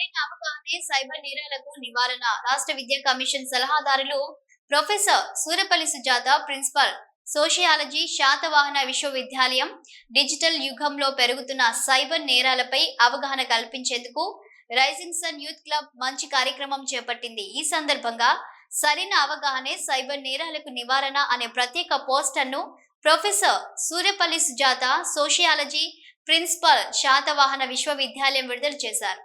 సరైన అవగాహనే సైబర్ నేరాలకు నివారణ. రాష్ట్ర విద్యా కమిషన్ సలహాదారులు professor Surapalli Sujatha principal sociology Satavahana విశ్వవిద్యాలయం డిజిటల్ యుగంలో పెరుగుతున్న సైబర్ నేరాలపై అవగాహన కల్పించేందుకు రైజింగ్ సన్ యూత్ క్లబ్ మంచి కార్యక్రమం చేపట్టింది. ఈ సందర్భంగా సరైన అవగాహనే సైబర్ నేరాలకు నివారణ అనే ప్రత్యేక పోస్టర్ను professor Suryapalli Sujatha sociology principal Satavahana విశ్వవిద్యాలయం విడుదల చేశారు.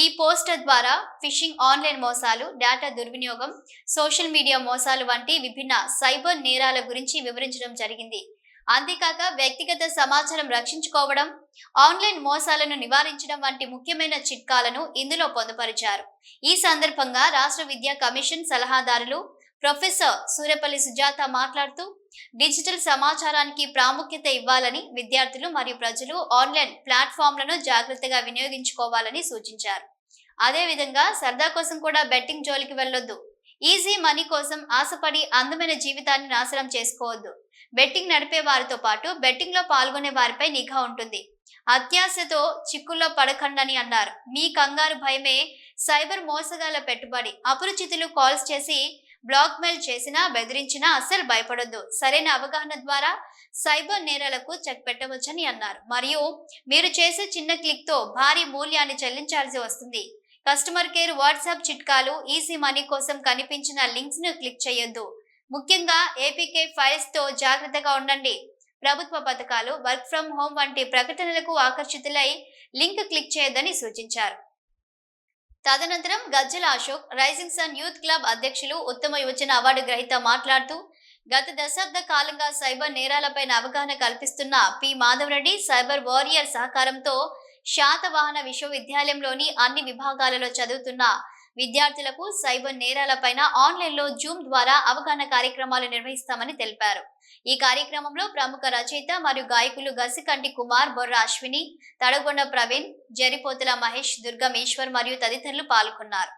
ఈ పోస్టర్ ద్వారా ఫిషింగ్ ఆన్లైన్ మోసాలు డేటా దుర్వినియోగం సోషల్ మీడియా మోసాలు వంటి విభిన్న సైబర్ నేరాల గురించి వివరించడం జరిగింది. అంతేకాక వ్యక్తిగత సమాచారం రక్షించుకోవడం ఆన్లైన్ మోసాలను నివారించడం వంటి ముఖ్యమైన చిట్కాలను ఇందులో పొందుపరిచారు. ఈ సందర్భంగా రాష్ట్ర విద్యా కమిషన్ సలహాదారులు ప్రొఫెసర్ సూర్యపల్లి సుజాత మాట్లాడుతూ డిజిటల్ సమాచారానికి ప్రాముఖ్యత ఇవ్వాలని విద్యార్థులు మరియు ప్రజలు ఆన్లైన్ ప్లాట్ఫామ్లను జాగ్రత్తగా వినియోగించుకోవాలని సూచించారు. అదేవిధంగా సరదా కోసం కూడా బెట్టింగ్ జోలికి వెళ్ళొద్దు. ఈజీ మనీ కోసం ఆశపడి అందమైన జీవితాన్ని నాశనం చేసుకోవద్దు. బెట్టింగ్ నడిపే వారితో పాటు బెట్టింగ్లో పాల్గొనే వారిపై నిఘా ఉంటుంది. అత్యాశతో చిక్కుల్లో పడకండని అన్నారు. మీ కంగారు భయమే సైబర్ మోసగాల పెట్టుబడి. అపరిచితులు కాల్స్ చేసి బ్లాక్ మెయిల్ చేసినా బెదిరించినా అస్సలు భయపడొద్దు. సరైన అవగాహన ద్వారా సైబర్ నేరాలకు చెక్ పెట్టవచ్చని అన్నారు. మరియు మీరు చేసే చిన్న క్లిక్తో భారీ మూల్యాన్ని చెల్లించాల్సి వస్తుంది. కస్టమర్ కేర్ వాట్సాప్ చిట్కాలు ఈసీ మనీ కోసం కనిపించిన లింక్స్ను క్లిక్ చేయొద్దు. ముఖ్యంగా ఏపీకే ఫైల్స్తో జాగ్రత్తగా ఉండండి. ప్రభుత్వ పథకాలు వర్క్ ఫ్రం హోం వంటి ప్రకటనలకు ఆకర్షితులై లింక్ క్లిక్ చేయొద్దని సూచించారు. తదనంతరం Gajjala Ashok rising sun youth club అధ్యక్షులు ఉత్తమ యువజన అవార్డు గ్రహీత మాట్లాడుతూ గత దశాబ్ద కాలంగా సైబర్ నేరాలపైన అవగాహన కల్పిస్తున్న పి. మాధవరెడ్డి సైబర్ వారియర్ సహకారంతో శాతవాహన విశ్వవిద్యాలయంలోని అన్ని విభాగాలలో చదువుతున్న విద్యార్థులకు సైబర్ నేరాలపైన ఆన్లైన్లో జూమ్ ద్వారా అవగాహన కార్యక్రమాలు నిర్వహిస్తామని తెలిపారు. ఈ కార్యక్రమంలో ప్రముఖ రచయిత మరియు గాయకులు గసికంటి కుమార్ బొర్ర అశ్విని తడగొండ ప్రవీణ్ జరిపోతుల మహేష్ దుర్గమేశ్వర్ మరియు తదితరులు పాల్గొన్నారు.